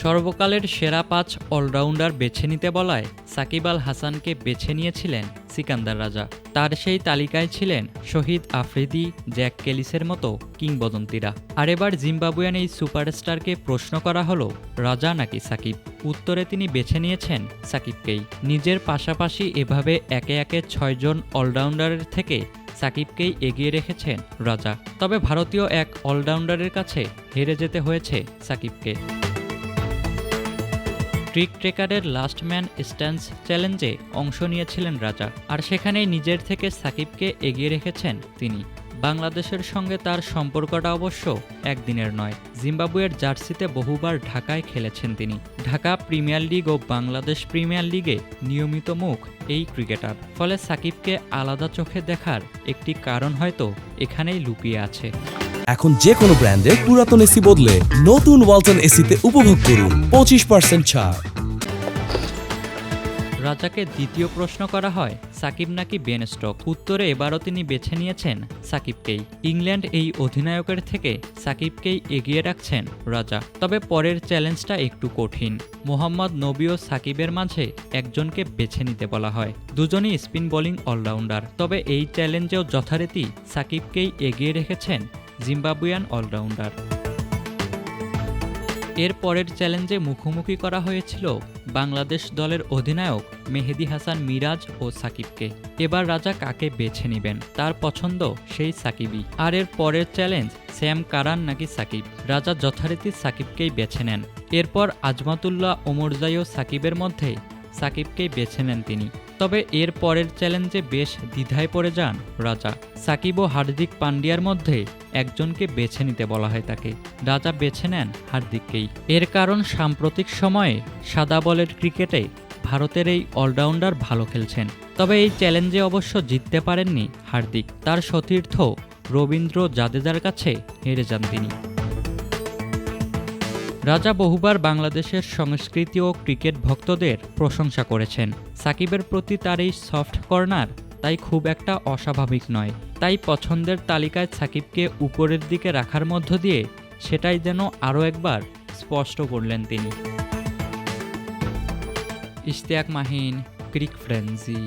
সর্বকালের সেরা পাঁচ অলরাউন্ডার বেছে নিতে বলায় সাকিব আল হাসানকে বেছে নিয়েছিলেন সিকান্দার রাজা। তার সেই তালিকায় ছিলেন শহীদ আফ্রিদি, জ্যাক কেলিসের মতো কিংবদন্তিরা। আর এবার জিম্বাবুয়ান এই সুপারস্টারকে প্রশ্ন করা হলো, রাজা নাকি সাকিব? উত্তরে তিনি বেছে নিয়েছেন সাকিবকেই। নিজের পাশাপাশি এভাবে একে একে ছয়জন অলরাউন্ডারের থেকে সাকিবকেই এগিয়ে রেখেছেন রাজা। তবে ভারতীয় এক অলরাউন্ডারের কাছে হেরে যেতে হয়েছে সাকিবকে। ট্রিক ট্রেকারের লাস্ট ম্যান স্ট্যান্স চ্যালেঞ্জে অংশ নিয়েছিলেন রাজা, আর সেখানেই নিজের থেকে সাকিবকে এগিয়ে রেখেছেন তিনি। বাংলাদেশের সঙ্গে তার সম্পর্কটা অবশ্য একদিনের নয়। জিম্বাবুয়ের জার্সিতে বহুবার ঢাকায় খেলেছেন তিনি। ঢাকা প্রিমিয়ার লিগ ও বাংলাদেশ প্রিমিয়ার লিগে নিয়মিত মুখ এই ক্রিকেটার। ফলে সাকিবকে আলাদা চোখে দেখার একটি কারণ হয়তো এখানেই লুকিয়ে আছে। এখন যে কোনো ব্র্যান্ডের পুরাতন এসি বদলে নতুন ওয়ালটন এসিতে উপভোগ করুন পঁচিশ পার্সেন্ট ছাড়। রাজাকে দ্বিতীয় প্রশ্ন করা হয়, সাকিব নাকি বেন স্টক উত্তরে এবারও তিনি বেছে নিয়েছেন সাকিবকেই। ইংল্যান্ড এই অধিনায়কের থেকে সাকিবকেই এগিয়ে রাখছেন রাজা। তবে পরের চ্যালেঞ্জটা একটু কঠিন। মোহাম্মদ নবী ও সাকিবের মাঝে একজনকে বেছে নিতে বলা হয়। দুজনই স্পিন বোলিং অলরাউন্ডার। তবে এই চ্যালেঞ্জেও যথারীতি সাকিবকেই এগিয়ে রেখেছেন জিম্বাবুয়ান অলরাউন্ডার। এর পরের চ্যালেঞ্জে মুখোমুখি করা হয়েছিল বাংলাদেশ দলের অধিনায়ক মেহেদি হাসান মিরাজ ও সাকিবকে। এবার রাজা কাকে বেছে নেবেন? তার পছন্দ সেই সাকিবই। আর এর পরের চ্যালেঞ্জ স্যাম কারান নাকি সাকিব? রাজা যথারীতি সাকিবকেই বেছে নেন। এরপর আজমাতুল্লাহ ওমরজাই ও সাকিবের মধ্যে সাকিবকেই বেছে নেন তিনি। তবে এর পরের চ্যালেঞ্জে বেশ দ্বিধায় পড়ে যান রাজা। সাকিব ও হার্দিক পান্ডিয়ার মধ্যে একজনকে বেছে নিতে বলা হয় তাকে। রাজা বেছে নেন হার্দিককেই। এর কারণ সাম্প্রতিক সময়ে সাদা বলের ক্রিকেটে ভারতের এই অলরাউন্ডার ভালো খেলছেন। তবে এই চ্যালেঞ্জে অবশ্য জিততে পারেননি হার্দিক। তার সতীর্থ রবীন্দ্র জাদেজার কাছে হেরে যান তিনি। রাজা বহুবার বাংলাদেশের সংস্কৃতি ও ক্রিকেট ভক্তদের প্রশংসা করেছেন। সাকিবের প্রতি তার এই সফট কর্নার তাই খুব একটা অস্বাভাবিক নয়। তাই পছন্দের তালিকায় সাকিবকে উপরের দিকে রাখার মধ্য দিয়ে সেটাই যেন আরও একবার স্পষ্ট করলেন তিনি। ইশতিয়াক মাহিন, ক্রিক ফ্রেন্সি।